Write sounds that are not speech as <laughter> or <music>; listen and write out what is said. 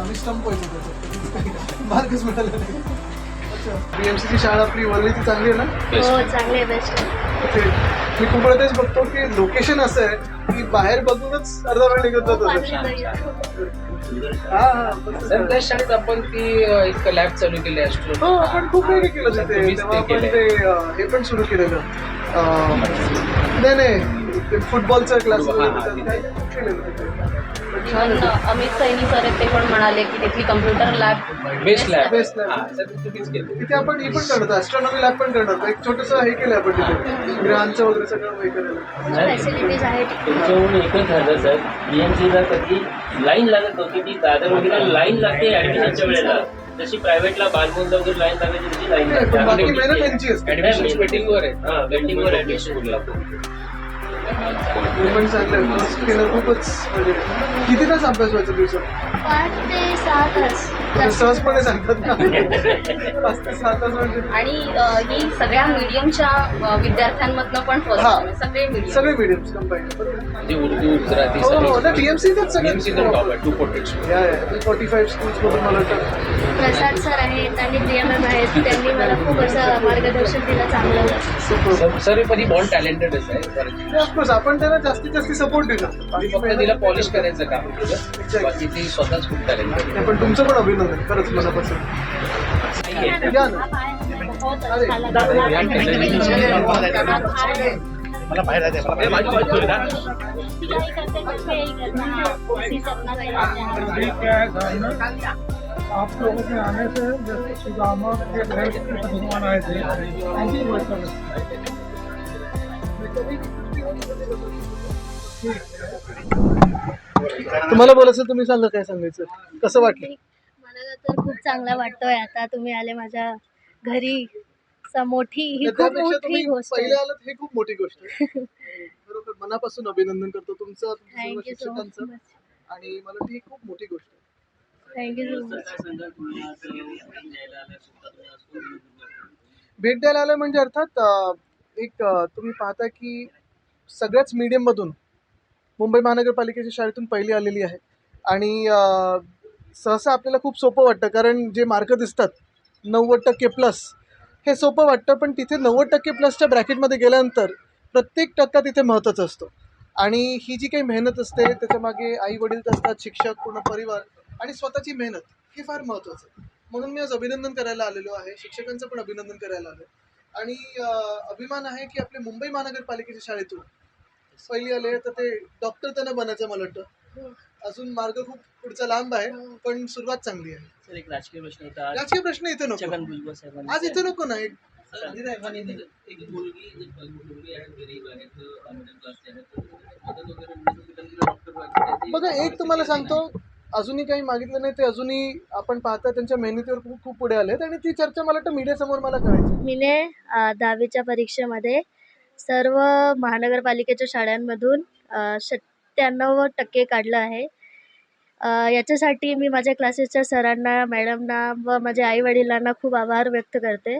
आम्ही स्टंप व्हायचो मार्कच मिळाला नाही. अच्छा. बीएमसीची शाळा आपली वरळीची चांगली आहे ना? हो चांगले बेस्ट ते मी खूप वेळा तेच बघतो की लोकेशन असं आहे की बाहेर बघूनच अर्धा वेळ निघत जातो हा हा आहे. त्या शाळेत आपण ती एक लॅब चालू केली आहे हो आपण खूप काही केलं तिथे. तेव्हा ते आपण. ते हे पण सुरू केलेलं. नाही नाही. ते फुटबॉलचा क्लास हा, हा, ते. अमित सैनी सर ते पण म्हणाले की तिथली कम्प्युटर लॅब बेस्ट लॅब. हा तुम्हीच केली तिथे आपण हे पण करतो ऍस्ट्रॉनॉमी लॅब पण करणार एक छोटस हे केलं आपण तिथे. ग्रहांचं वगैरे सगळं हे फॅसिलिटीज आहेत. तुमच्याहून एकच झालं सर. बीएमसीला कधी लाईन लागत होती ती दादर वगैरे लाईन लागते ऍडमिशनच्या वेळेला. जशी प्रायव्हेटला बालमोंद वगैरे लाईन लागायची तशी लाईन असते. ऍडमिशन वेटिंगवर आहे. हा वेटिंगवर ऍडमिशन लागतो. ते पण चांगलं फर्स्ट खूपच म्हणजे किती तास अभ्यास व्हायचा दिवसात पाच ते सहा तास. सहजपणे सांगतात ना पाच ते सहा तास म्हणजे? आणि ही सगळ्या मीडियमच्या विद्यार्थ्यांमधनं पण. सगळे medium. सगळे मीडियम उर्दू गुजराती हो टीएमसी तर टू फोर्टी फाईव्ह स्कूल्स मधून मला वाटतं प्रसाद सर आहेत आणि प्रियम आहेत. त्यांनी मला खूप असं मार्गदर्शन दिलं चांगलं. सर पण ही बॉल टॅलेंटेडच आहे. ऑफकोर्स आपण त्यांना जास्तीत जास्त सपोर्ट फक्त तिला पॉलिश करायचं काम केलं. बाकी ती स्वतःच खूप नाही, पण तुमचं पण अभिनंदन खरंच मनापासून. मला बाहेर जायचं मला माझी बाजू आहे ना आप लोगों के आने से जैसे सुदामा के घर के भगवान आए थे उनकी वजह तुम्हाला बोलायचं तुम्ही सांगा काय सांगायचं? कसं वाटलं? मला तर खूप चांगला वाटतोय. आता तुम्ही आले माझ्या घरी. स- मोठी ही खूप त्यापेक्षा मोठी तुम्ही गोष्ट पहिले आहे आलात हे खूप मोठी गोष्ट आहे. <laughs> बरोबर मनापासून अभिनंदन करतो तुमचं तुमच्या सर्व थँक्यू सो शिक्षकांचं. आणि मला ती खूप मोठी गोष्ट आहे. थँक्यू सो मच भेट द्यायला आलं म्हणजे अर्थात अं, एक अं, तुम्ही पाहता की सगळ्याच मीडियममधून मुंबई महानगरपालिकेच्या शाळेतून पहिली आलेली आहे. आणि सहसा आपल्याला खूप सोपं वाटतं कारण जे मार्क दिसतात नव्वद टक्के प्लस हे सोपं वाटतं पण तिथे नव्वद टक्के प्लसच्या ब्रॅकेटमध्ये गेल्यानंतर प्रत्येक टक्का तिथे महत्त्वाचा असतो. आणि ही जी काही मेहनत असते त्याच्यामागे आई वडील असतात शिक्षक पूर्ण परिवार आणि स्वतःची मेहनत हे फार महत्त्वाचं आहे. म्हणून मी आज अभिनंदन करायला आलेलो आहे शिक्षकांचं पण अभिनंदन करायला आलो आणि अभिमान आहे की आपल्या मुंबई महानगरपालिकेच्या शाळेतून पहिली आले तर ते डॉक्टर त्यांना बनायचं मला वाटतं. अजून मार्ग खूप पुढचा लांब आहे पण सुरुवात चांगली आहे. सर एक राजकीय प्रश्न होता. राजकीय प्रश्न इथे नको. छगन भुजबळ साहेबांनी आज इथे नको ना एक एक मुलगी मुलगी आहे गरीब आहे मिडल क्लासची आहे तर मदत वगैरे मिळते, त्यांना डॉक्टर व्हायचं बघा एक तुम्हाला सांगतो अजूनही काही मागितलं नाही ते अजूनही आपण पाहता त्यांच्या मेहनतीवर खूप खूप पुढे आलेत आणि ती चर्चा मला वाटतं मीडियासमोर मला करायची मीने अ, दहावीच्या परीक्षेमध्ये सर्व महानगरपालिकेच्या शाळांमधून सत्त्याण्णव टक्के काढलं आहे. याच्यासाठी मी माझ्या क्लासेसच्या सरांना मॅडमना व माझ्या आईवडिलांना खूप आभार व्यक्त करते.